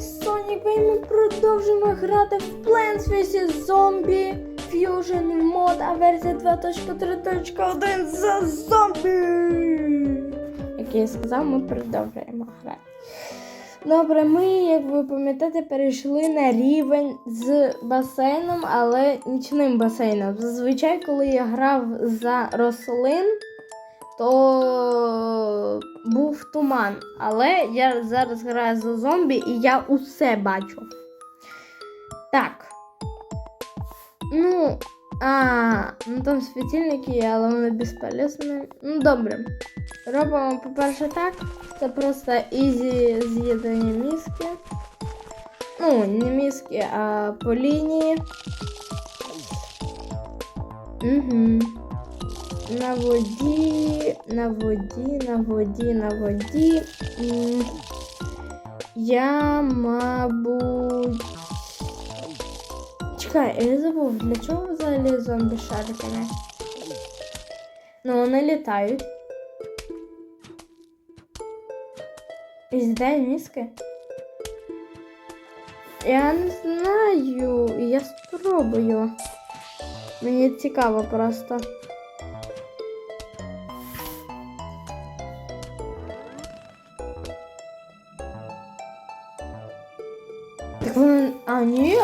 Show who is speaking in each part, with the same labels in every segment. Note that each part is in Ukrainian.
Speaker 1: вами і ми продовжуємо грати в Plants vs. Zombie Fusion мод, а версія 2.3.1 за зомбі. Як я сказав, ми продовжуємо грати. Добре, ми, як ви пам'ятаєте, перейшли на рівень з басейном, але нічним басейном. Зазвичай, коли я грав за рослин, то був туман. Але я зараз граю за зомбі і я усе бачу. Так. Ну, а, ну там світильники є, але вони безполезні. Ну, добре. Робимо, по-перше, так. Це просто ізі з'єднання мізки. Ну, не мізки, а по лінії. Угу. На воді, на воді, на воді, на воді. М, Я, мабуть. Чекай, я забув, для чого взагалі зомбі шариками? Ну, вони літають. І з'їдає мізки? Я не знаю, я спробую. Мені цікаво просто.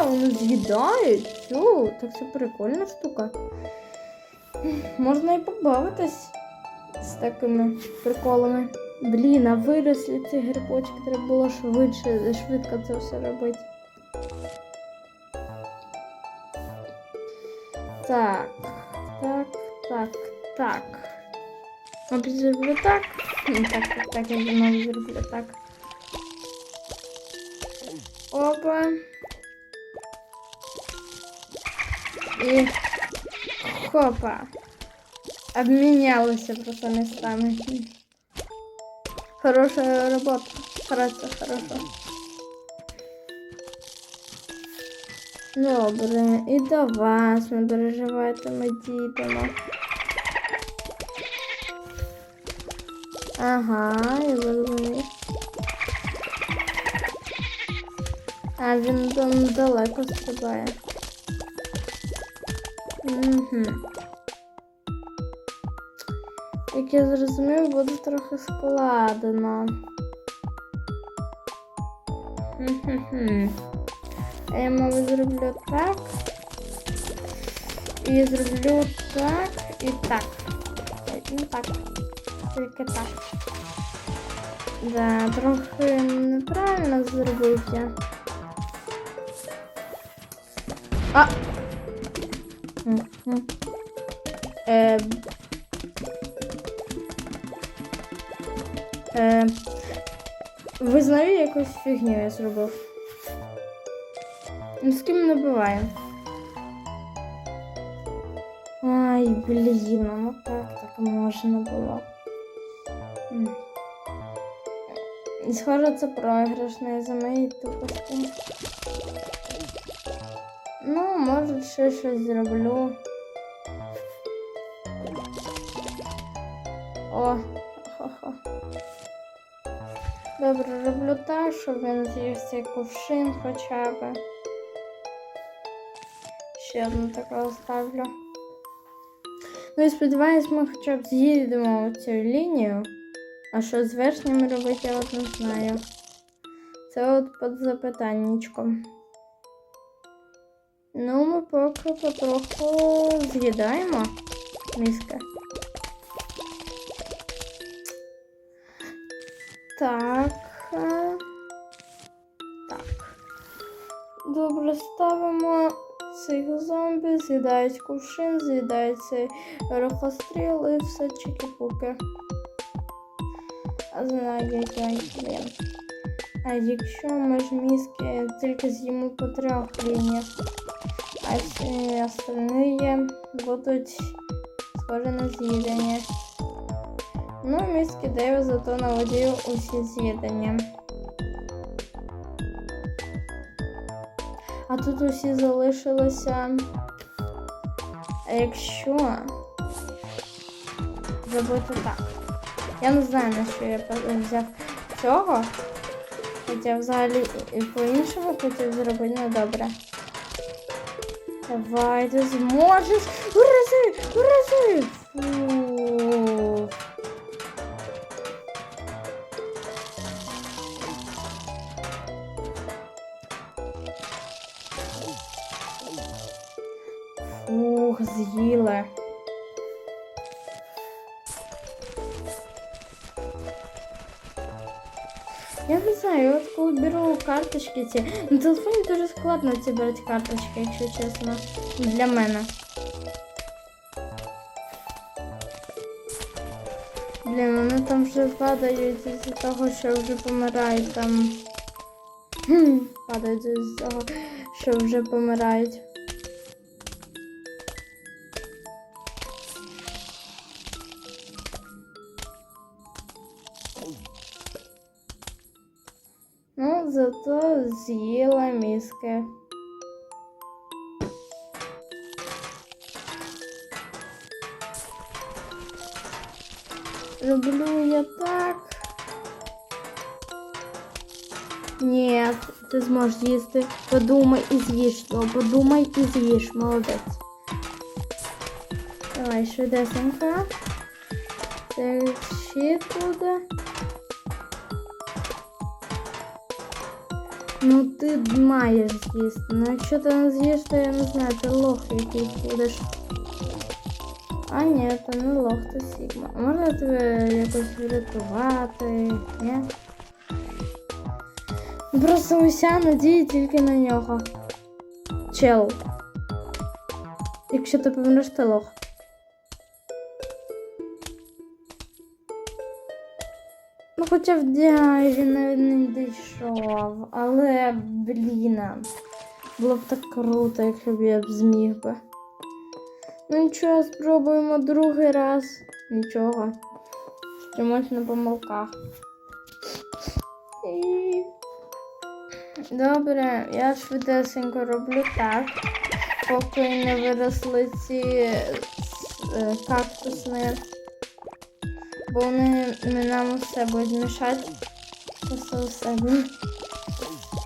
Speaker 1: Вони з'їдають. Фу, так це прикольна штука. Можна і побавитись з такими приколами. Блін, а виросли ці грибочки, треба було швидше, швидко це все робити. Так, так, так, так. Мабуть, зроблю так. Так, так, так, я думаю, зроблю так. Опа. И хопа. Обменялся просто местами. Хорошая работа. Хорошо, хорошо. Добре, і до вас не переживайте, ми. Ага, я зрозумів. А він там далеко стрибає. Угу. Як я зрозумів, буде трохи складно. А я, мабуть, зроблю так. І зроблю так і так. Ну так. Тільки так. Да, трохи неправильно зробив я. А! Е... Е... Визнаю якусь фігню я зробив. Ні з ким не буває. Ай, блін, ну как так можна було? Схоже, це програшне за моєї тупості. Ну, може, ще щось зроблю. О, хо-хо. Добре, роблю так, щоб він з'їв цей кувшин хоча б. Ще одну таку ставлю. Ну і сподіваюсь, ми хоча б з'їдемо цю лінію. А що з верхніми робити, я от не знаю. Це от під запитаннячком. Ну, ми поки потроху з'їдаємо мізки. Так. е, Так. Добре, ставимо цих зомбі, з'їдають кувшин, з'їдають цей рухостріл і все чики-пуки. Знаю, як я блін. А якщо ми ж мізки тільки з'їмо по трьох лініях, а всі остальні будуть схожі на з'їдення. Ну, мізки Деві зато наводив усі з'їдення. А тут усі залишилися. А якщо зробити так. Я не знаю, на що я взяв цього. Хоча взагалі і по-іншому хотів зробити, ну добре. Давай, ти зможеш. Урази! Урази! Фу. Фух, з'їли. Беру карточки ці. На телефоні дуже складно ці брати карточки, якщо чесно. Для мене. Блін, вони там вже падають із-за того, що вже помирають там. Хм, Падають із-за того, що вже помирають. Люблю я так. Ні, ти зможеш їсти. Подумай і з'їж. Ну, подумай і з'їж. Молодець. Давай, швидесенько. Це щит буде. Ну ти маєш з'їсти. Ну якщо ти не з'їш, то я не знаю, ти лох якийсь будеш. А ні, ти не лох, ти Сігма. Можна тебе якось врятувати? Ні? Просто уся надія тільки на нього. Чел. Якщо ти помреш, ти лох. Ну, хоча в дяжі навіть не дійшов. Але, блін, було б так круто, якщо б я б зміг би. Ну нічого, спробуємо другий раз. Нічого. Вчимось на помилках. Добре, я швидесенько роблю так, поки не виросли ці е, кактусни. Бо вони нам усе будуть мішати. Усе. М.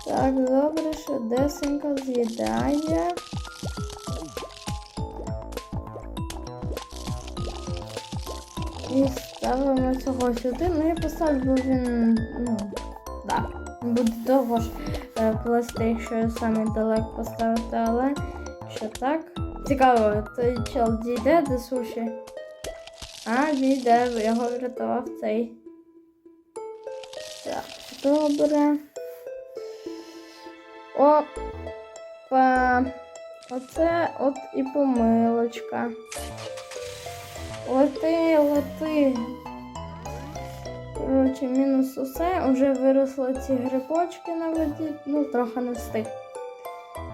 Speaker 1: Так, добре, швидесенько з'їдає. І ставимо цього сюди. Ну я поставлю, бо він. Ну, да. Буде довго ж е, плести, якщо саме далеко поставити, але що так. Цікаво, той чел дійде до суші. А, дійде, його врятував цей. Так, добре. Опа. Оце от і помилочка. Лети, лети. Коротше, мінус усе. Уже виросли ці грибочки на воді. Ну, трохи не встиг.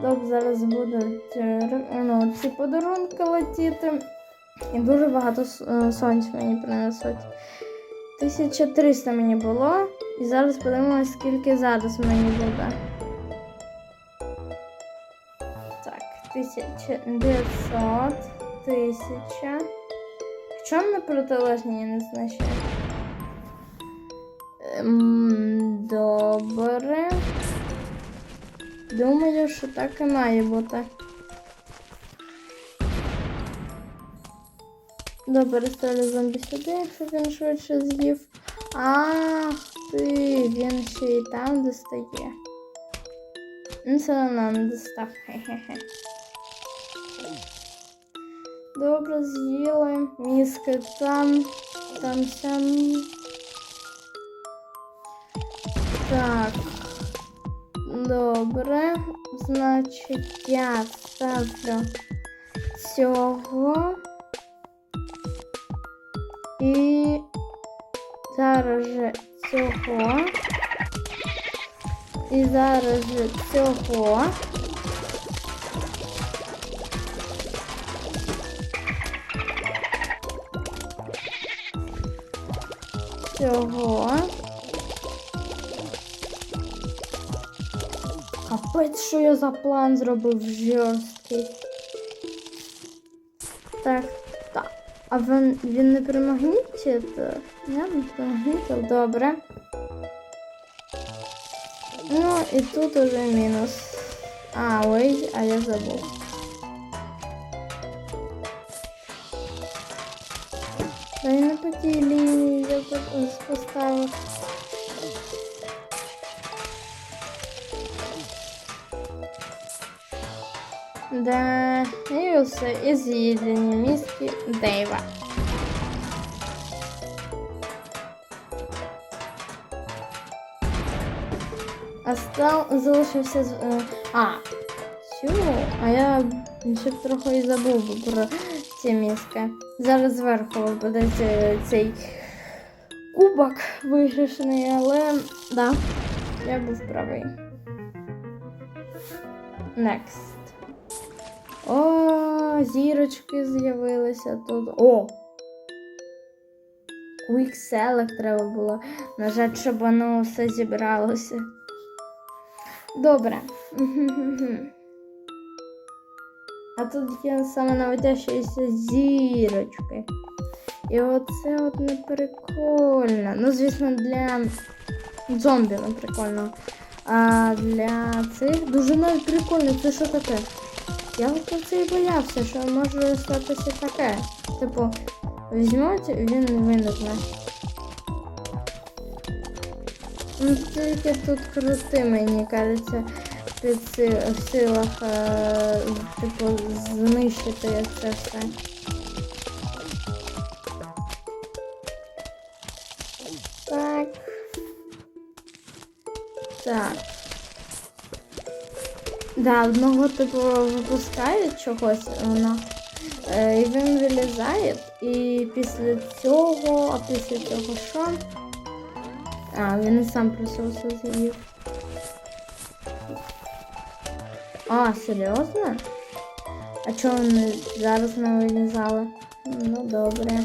Speaker 1: Добре, зараз будуть е, ну, ці подарунки летіти. І дуже багато е, сонць мені принесуть. 1300 мені було. І зараз подивимось, скільки зараз мені буде. Так, 1900, 1000. Чому на протилежні не значаю? Ем, добре. Думаю, що так і має бути. Добре, ставлю зомбі сюди, якщо він швидше з'їв. Ах ти, він ще і там достає. Ну, це нам достав. Хе-хе-хе. Добре, з'їли. Мізки там, там сям. Так. Добре. Значить, я ставлю цього. І зараз же цього. І зараз же цього. Цього. Капець, що я за план зробив жорсткий. Так, так. А він, він не примагнітить? Не, не примагнітив, добре. Ну і тут уже мінус. А, ой, а я забув. по тій лінії я тут ось поставив. Да, і все, і з'їдені мізки Дейва. А став залишився з. е, А, цю. А я ще б трохи і забув би про ці мізки. Зараз зверху буде цей, кубок виграшений, але да, я був правий. Next. О, зірочки з'явилися тут. О! Quick Select треба було нажати, щоб воно все зібралося. Добре. А тут є саме наводящіся зірочки. І оце от не прикольно. Ну, звісно, для зомбі не прикольно. А для цих дуже навіть прикольно. Це що таке? Я от це і боявся, що може статися таке. Типу, візьмуть, він виникне. Ну, тільки тут крути, мені кажеться, си- в силах, е, типу, знищити це все. Так. Так. Да, одного типу випускає чогось воно. Е, і він вилізає, і після цього, а після цього що? А, він і сам просто все з'їв. А, серйозно? А чого вони зараз не вилізали? Ну, добре.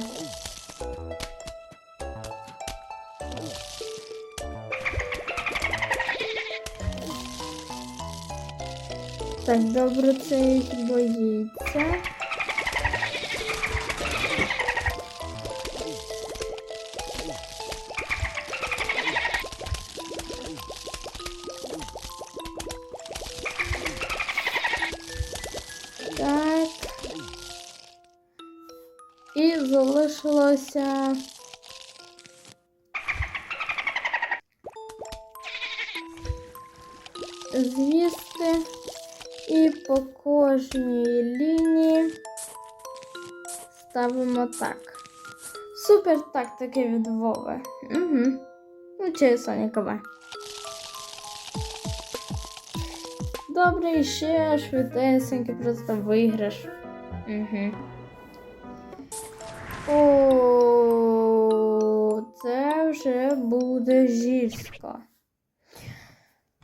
Speaker 1: Так, добре, це боїться. І залишилося. З'їсти. І по кожній лінії ставимо так. Супер тактики від Вови. Угу. Ну, чи Сонікове. Добре, і ще швидесенький просто виграш. Угу. О, це вже буде жірсько.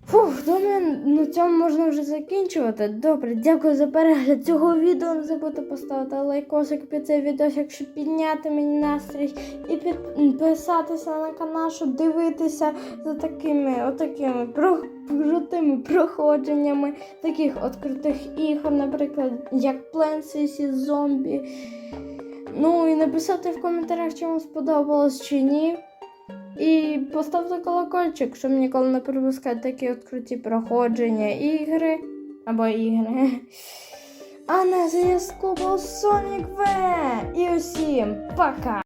Speaker 1: Фух, думаю, на цьому можна вже закінчувати. Добре, дякую за перегляд цього відео. Не забудьте поставити лайкосик під цей відео, щоб підняти мені настрій і підписатися на канал, щоб дивитися за такими отакими крутими проходженнями таких от крутих ігор, наприклад, як Plants vs. Zombie. Ну і написати в коментарях, чи вам сподобалось чи ні. І поставте колокольчик, щоб ніколи не пропускати такі от круті проходження ігри або ігри. А на зв'язку був Sonic V. І усім пока!